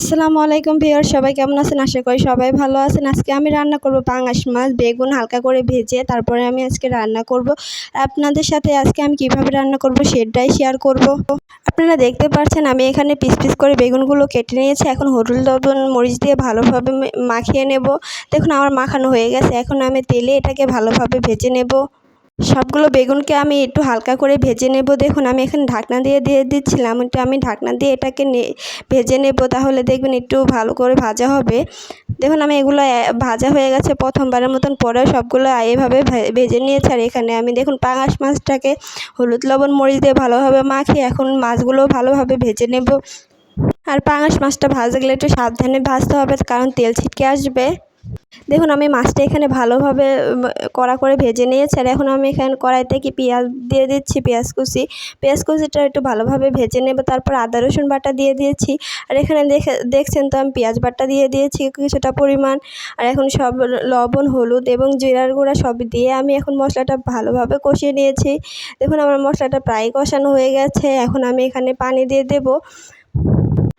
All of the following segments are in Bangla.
আসসালামু আলাইকুম ভিউয়ার সবাই কেমন আছেন? আশা করি সবাই ভালো আছেন। আজকে আমি রান্না করব পাঙাশ মাছ, বেগুন হালকা করে ভেজে, তারপরে আমি আজকে রান্না করব। আপনাদের সাথে আজকে আমি কীভাবে রান্না করব সেটাই শেয়ার করব। আপনারা দেখতে পাচ্ছেন আমি এখানে পিস পিস করে বেগুনগুলো কেটে নিয়েছি। এখন হলুদ, লবণ, মরিচ দিয়ে ভালোভাবে মাখিয়ে নেব। দেখুন আমার মাখানো হয়ে গেছে। এখন আমি তেলে এটাকে ভালোভাবে ভেজে নেব। সবগুলো বেগুনকে আমি একটু হালকা করে ভেজে নেব। দেখুন, আমি এখানে ঢাকনা দিয়ে দিয়ে দিচ্ছিলাম। একটু আমি ঢাকনা দিয়ে এটাকে ভেজে নেব, তাহলে দেখবেন একটু ভালো করে ভাজা হবে। দেখুন, আমি এগুলো ভাজা হয়ে গেছে প্রথমবারের মতন, পরে সবগুলো এভাবে ভেজে নিয়েছি। আর এখানে আমি দেখুন, পাঙাশ মাছটাকে হলুদ, লবণ, মরিচ দিয়ে ভালোভাবে মাখিয়ে এখন মাছগুলো ভালোভাবে ভেজে নেব। আর পাঙাশ মাছটা ভাজতে গেলে একটু সাবধানে ভাজতে হবে, কারণ তেল ছিটকে আসবে। দেখুন, আমি মাছটা এখানে ভালোভাবে কড়া করে ভেজে নিয়েছি। আর এখন আমি এখানে কড়াইতে কি পেঁয়াজ দিয়ে দিচ্ছি, পেঁয়াজ কুচি। পেঁয়াজ কুচিটা একটু ভালোভাবে ভেজে নেব। তারপর আদা, রসুন বাটা দিয়ে দিয়েছি। আর এখানে দেখে, দেখছেন তো, আমি পেঁয়াজ বাটা দিয়ে দিয়েছি কিছুটা পরিমাণ। আর এখন সব লবণ, হলুদ এবং জিরার গুঁড়া সব দিয়ে আমি এখন মশলাটা ভালোভাবে কষিয়ে নিয়েছি। দেখুন, আমার মশলাটা প্রায় কষানো হয়ে গেছে। এখন আমি এখানে পানি দিয়ে দেবো।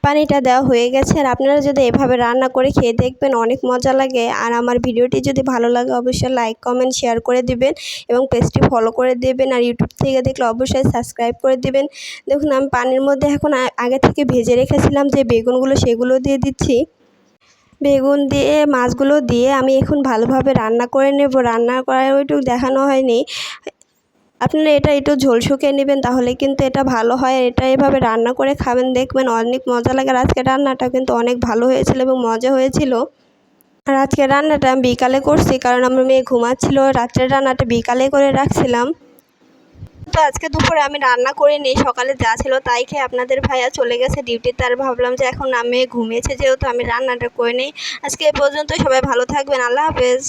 পানিটা দেওয়া হয়ে গেছে। আর আপনারা যদি এভাবে রান্না করে খেয়ে দেখবেন অনেক মজা লাগে। আর আমার ভিডিওটি যদি ভালো লাগে, অবশ্যই লাইক কমেন্ট শেয়ার করে দিবেন এবং পেজটি ফলো করে দেবেন। আর ইউটিউব থেকে দেখলে অবশ্যই সাবস্ক্রাইব করে দিবেন। দেখুন, আমি পানির মধ্যে এখন আগে থেকে ভেজে রেখেছিলাম যে বেগুনগুলো সেগুলো দিয়ে দিচ্ছি। বেগুন দিয়ে, মাছগুলো দিয়ে আমি এখন ভালোভাবে রান্না করে নেব। রান্না করার ওইটুকু দেখানো হয়নি। আপনারা এটা একটু ঝোল শুকিয়ে নেবেন, তাহলে কিন্তু এটা ভালো হয়। এটা এভাবে রান্না করে খাবেন, দেখবেন অনেক মজা লাগে। আজকে রান্নাটা কিন্তু অনেক ভালো হয়েছিল এবং মজা হয়েছিল। আর আজকে রান্নাটা আমি বিকালে করছি, কারণ আমার মেয়ে ঘুমাচ্ছিল। রাত্রের রান্নাটা বিকালে করে রাখছিলাম। তো আজকে দুপুরে আমি রান্না করে নিই সকালে যা ছিল তাই খেয়ে আপনাদের ভাইয়া চলে গেছে ডিউটিতে আর ভাবলাম যে এখন আমি ঘুমিয়েছে, যেহেতু আমি রান্নাটা করে নিই আজকে এ পর্যন্ত সবাই ভালো থাকবেন, আল্লাহ হাফেজ।